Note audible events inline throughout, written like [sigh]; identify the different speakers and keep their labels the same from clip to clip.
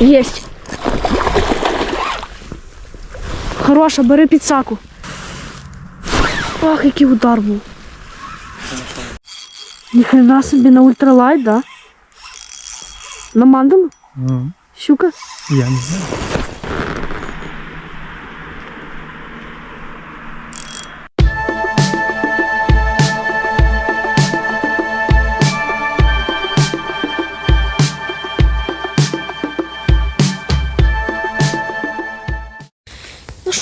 Speaker 1: Єсть. Хороша, бери підсаку. Ах, який удар був. Ніхрена собі на ультралайт, да? На мандалу?
Speaker 2: Ну,
Speaker 1: Щука?
Speaker 2: я не знаю.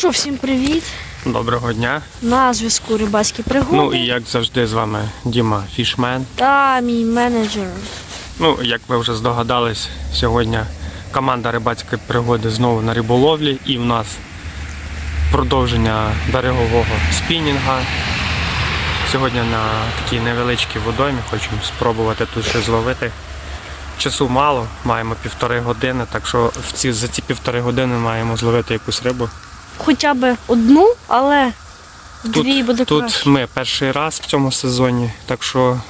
Speaker 1: Що, всім привіт.
Speaker 2: Доброго дня.
Speaker 1: На зв'язку рибацькі пригоди.
Speaker 2: Ну і як завжди з вами Діма Фішмен.
Speaker 1: Та мій менеджер.
Speaker 2: Ну, як ви вже здогадались, сьогодні команда рибацької пригоди знову на риболовлі і в нас продовження берегового спінінга. Сьогодні на такій невеличкій водоймі хочемо спробувати тут щось зловити. Часу мало, маємо півтори години, так що в ці, за ці півтори години маємо зловити якусь рибу.
Speaker 1: Хоча б одну, але дві буде
Speaker 2: тут
Speaker 1: краще.
Speaker 2: ми перший раз в цьому сезоні, так що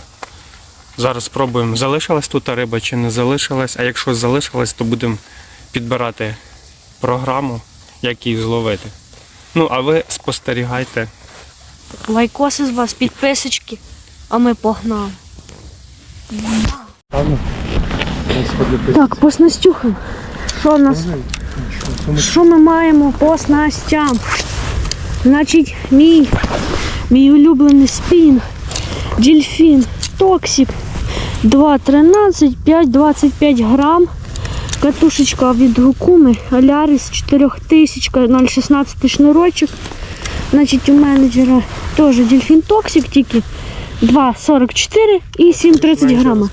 Speaker 2: зараз спробуємо, залишилась тут риба чи не залишилась. А якщо залишилась, то будемо підбирати програму, як її зловити. Ну, а ви спостерігайте.
Speaker 1: Лайкоси з вас, підписочки, а ми погнали. Так, по снастюхам. Що у нас? Що ми маємо по снастям? Значить, мій, мій улюблений спін, дельфін, токсик 2,13, 5,25 грам. Катушечка від Гукуми, Алярис 4000, 0,16 шнурочок. Значить, у менеджера теж дельфін токсик, тільки 2,44 і 7,30 грама.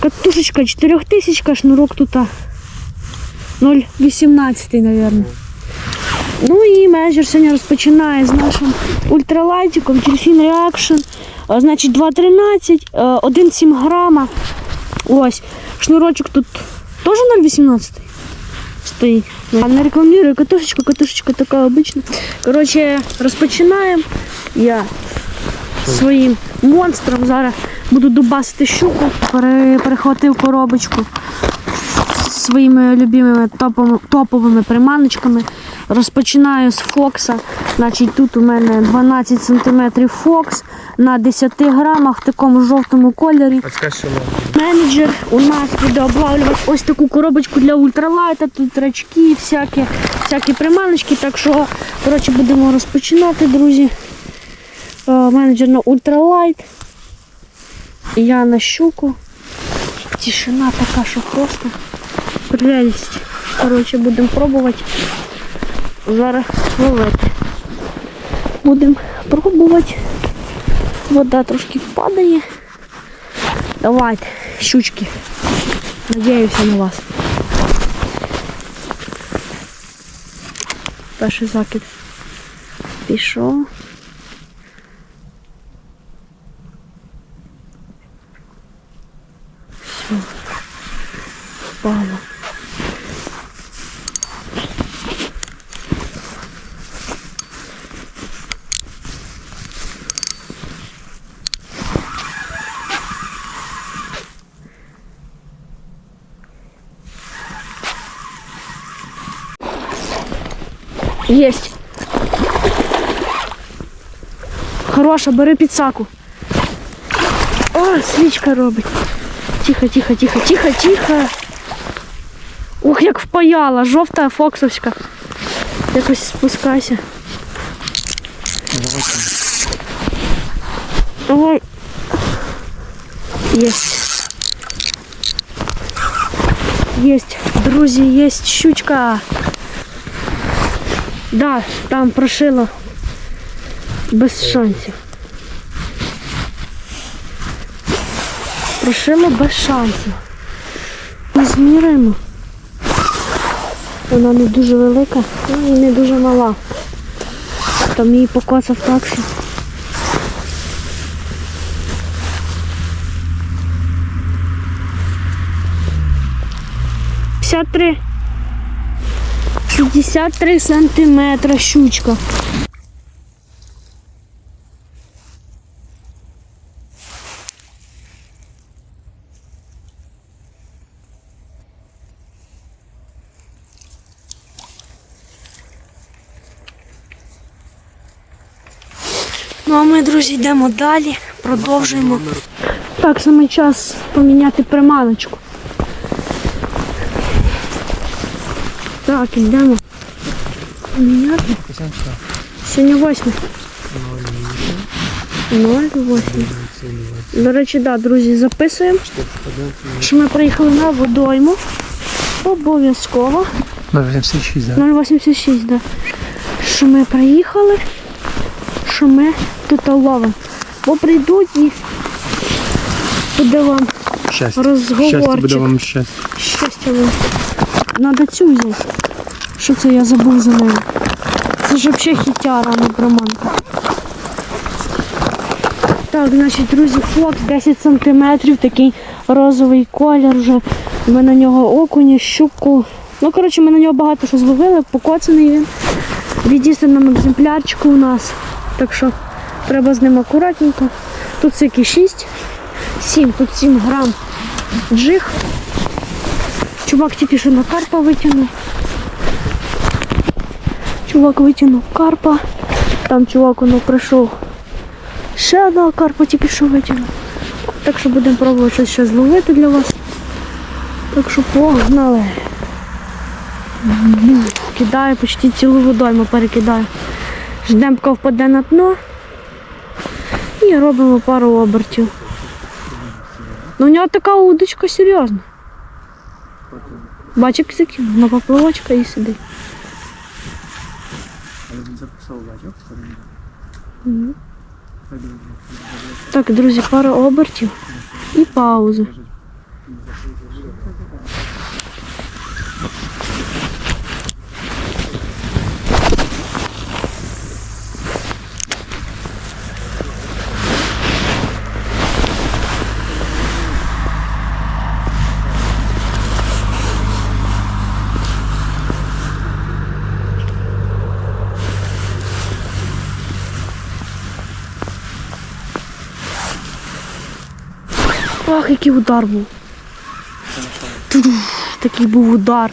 Speaker 1: Катушечка 4000, шнурок тут 0,18, мабуть. Ну і менеджер сьогодні розпочинає з нашим ультралайтиком Delfin Reaction. Значить 2,13, е, 1,7 грама. Ось. Шнурочок тут теж 0,18 стоїть. Не рекламую катушечку, катушечка така обична. Коротше, розпочинаємо. Я своїм монстром зараз буду дубасити щуку. Перехватив коробочку своїми любимими топовими, приманочками. Розпочинаю з Фокса. Значить, тут у мене 12 см Фокс на 10 грамах в такому жовтому кольорі. Менеджер у нас буде облавлювати ось таку коробочку для ультралайта, тут рачки, всякі, всякі приманочки. Так що, коротше, будемо розпочинати, друзі. Е, Менеджер на ультралайт. Я на щуку. Тишина така, що просто прелість. Коротше, будемо пробувати зараз ловити. Будемо пробувати. Вода трошки впадає. Давайте, щучки. Надіюся на вас. Перший закид пішов. Есть. Хороша, бери підсаку. О, свічка робить. Тихо, тихо, тихо, тихо, тихо. Ух, як впаяла, жовта фоксовська. Якось спускайся. Давай. Есть. Есть, друзі, есть щучка. Да, там прошило без шансів. Прошило без шансів. Ми зміряємо. Вона не дуже велика, ну і не дуже мала. Там її покоцав так, що. Три. 53 сантиметра щучка. Ну а ми, друзі, йдемо далі, продовжуємо. Так, саме час поміняти приманочку. Так, йдемо. Поміняти. Сьогодні 8. 08. До речі, да, друзі, записуємо, що ми приїхали на водойму. Обов'язково.
Speaker 3: 086, да?
Speaker 1: 086, да. Що ми приїхали, що ми тут ловимо. Бо прийдуть і буде вам
Speaker 3: Щастя.
Speaker 1: розговорчик.
Speaker 3: Щастя буде вам щастя.
Speaker 1: Щастя вам. Надо цю взяти. Що це я забув за нею? Це ж взагалі хітяра, а не приманка. Так, значить, друзі, флот 10 см, такий розовий колір вже. Ми на нього окуні, щуку. Ну, коротше, ми на нього багато що зловили, покоцаний він. В єдинственному екземплярчику у нас. Так що треба з ним акуратненько. Тут всякі 6, 7, тут 7 грам джиг. Чувак тільки що на карпа витягнув. Чувак витягнув карпа. Там чувак воно прийшов. Ще одного карпа тільки що витягнув. Так що будемо пробувати щось ще зловити для вас. Так що погнали. Кидаю почти цілу водойму перекидаю. Ждемо, поки впаде на дно. І робимо пару обертів. Ну у нього така удочка серйозна. Бачик закинув на поплавочка і сидить. Мгм. Так, друзі, пара обертів і пауза. Ах, який удар був. Такий був удар.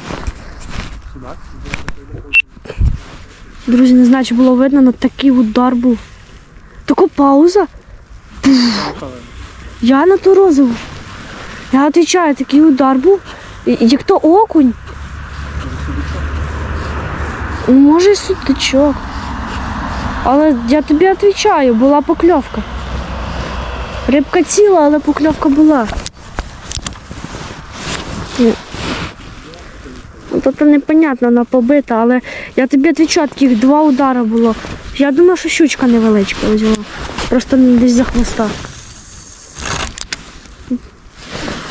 Speaker 1: Друзі, не знаю, чи було видно, але такий удар був. Така пауза. Я на ту розову. Я відповідаю, такий удар був. Як то окунь. Може, і судачок. Але я тобі відповідаю, була покльовка. Рибка ціла, але покльовка була. Ну, Тобто непонятно, вона побита, але я тобі відвічаю, таких два удари було. Я думаю, що щучка невеличка взяла. Просто десь за хвоста.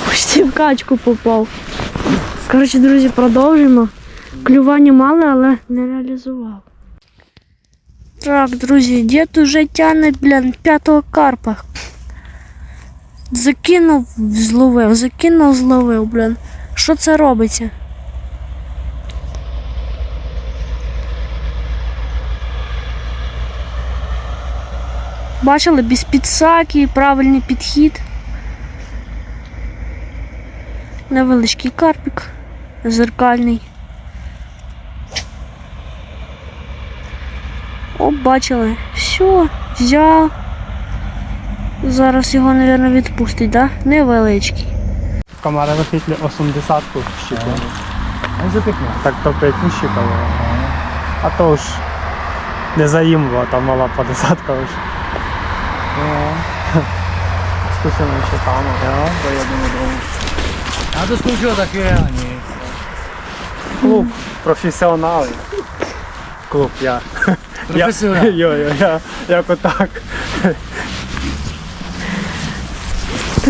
Speaker 1: Почти в [laughs] качку попав. Коротше, друзі, продовжуємо. Клювання мали, але не реалізував. Так, друзі, дід уже тягне, блін, п'ятого карпа. Закинув, зловив, закинув, зловив, блін. Що це робиться? Бачили без підсаки, правильний підхід. Невеличкий карпик, зеркальний. О, бачили. Все, взяв. Зараз його, мабуть, відпустить, да? Невеличкий.
Speaker 3: Комара вихитлі 80-ку щиту. Так то 5 не щитало. А то ж не заїмло, там мала по десятка вже. лише. Скусимо щитами.
Speaker 4: А то скучу таке, а ні.
Speaker 3: Клуб, професіонали. Клуб, я. Я,
Speaker 4: Професіонал. [laughs]
Speaker 3: йо, йо, я, як отак.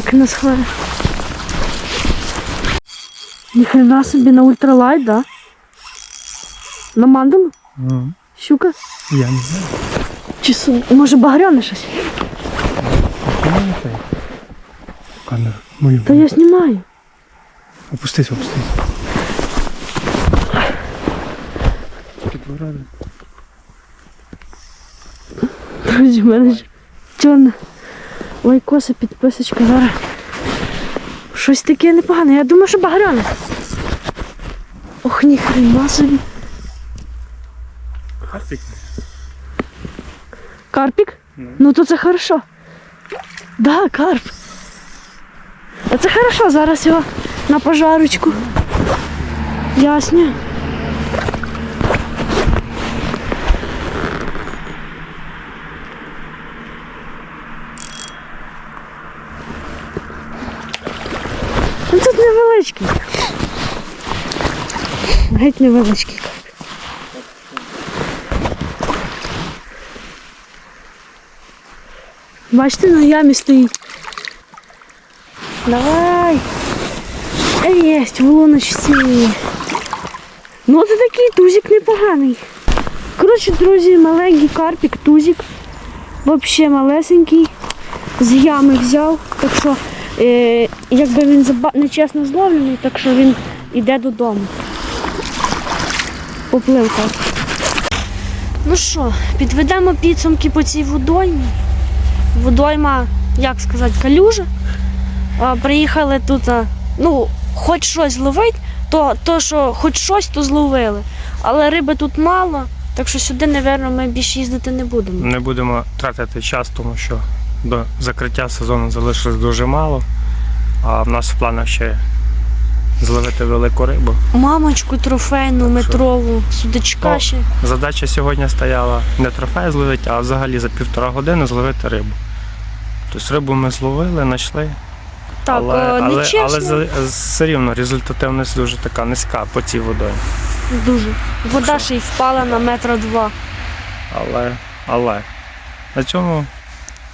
Speaker 1: Так нас хвали. Ніхрена собі на ультралайт, да? На мандалу? Щука?
Speaker 3: Я не знаю.
Speaker 1: Чи су... може багряне щось?
Speaker 3: Камеру. Мою.
Speaker 1: Та я знімаю.
Speaker 3: Опустись, опустись. Тільки два рази.
Speaker 1: Друзі, в мене ж чорна лайкоса, підписочка зараз. Щось таке непогане. Я думаю, що багряне. Ох, ніхрена собі.
Speaker 3: Карпік.
Speaker 1: Карпік? Ну то це хорошо. Да, карп. А це хорошо, зараз його на пожарочку. Ясно. Ну тут невеличкий. Геть невеличкий. Бачите, на ямі стоїть. Давай. Єсть, в луночці. Ну це такий тузик непоганий. Коротше, друзі, маленький карпік, тузик. Взагалі малесенький. З ями взяв. Так що, е, якби він нечесно зловлений, так що він йде додому. Поплив так. Ну що, підведемо підсумки по цій водоймі. Водойма, як сказати, калюжа. Приїхали тут, ну, хоч щось ловить, то, то що хоч щось, то зловили. Але риби тут мало, так що сюди, напевно, ми більше їздити не будемо.
Speaker 2: Не будемо тратити час, тому що до закриття сезону залишилось дуже мало. А в нас в планах ще зловити велику рибу.
Speaker 1: Мамочку трофейну, метрову, судачка
Speaker 2: О.
Speaker 1: ще.
Speaker 2: Задача сьогодні стояла не трофей зловити, а взагалі за півтора години зловити рибу. Тобто рибу ми зловили, знайшли,
Speaker 1: Так,
Speaker 2: але,
Speaker 1: але,
Speaker 2: але, але все рівно результативність дуже така низька по цій водою.
Speaker 1: Дуже. Вода
Speaker 2: Що?
Speaker 1: ще й впала на метра два.
Speaker 2: Але, але на цьому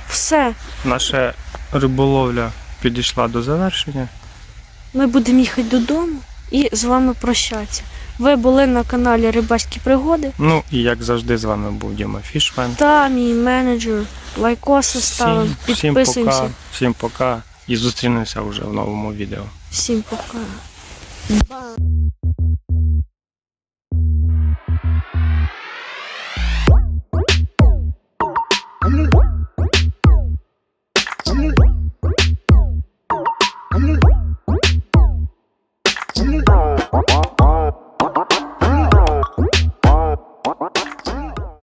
Speaker 1: Все.
Speaker 2: наша риболовля підійшла до завершення.
Speaker 1: Ми будемо їхати додому і з вами прощатися. Ви були на каналі Рибацькі пригоди.
Speaker 2: Ну і як завжди з вами був Діма Фішмен.
Speaker 1: Та мій менеджер. Лайкоси ставимо,
Speaker 2: Всім, всім пока, всім пока і зустрінемося вже в новому відео.
Speaker 1: Всім пока.